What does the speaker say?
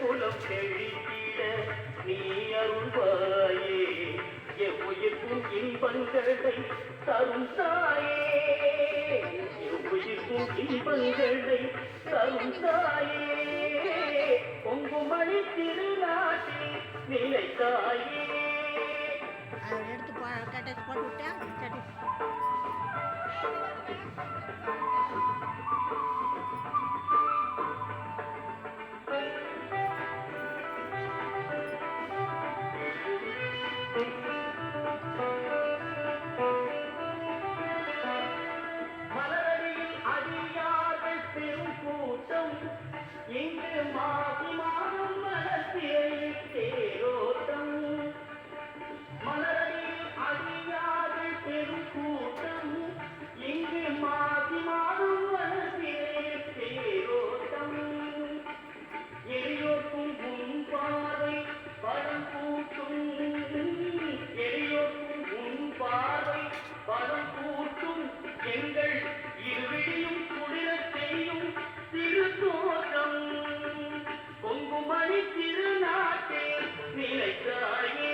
குலம் செழித்திட நீ அருள்வாயே. எவ்வுயிர்க்கும் இன்பங்களை தரும் தாயே. எவ்வுயிர்க்கும் இன்பங்களை தரும் தாயே. பொங்குமணி திருநாட்டில் நிலைத்தாயே அதை எடுத்து போ போட்டு விட்டேன் திருநாட்டில் நிலைத்தாயே.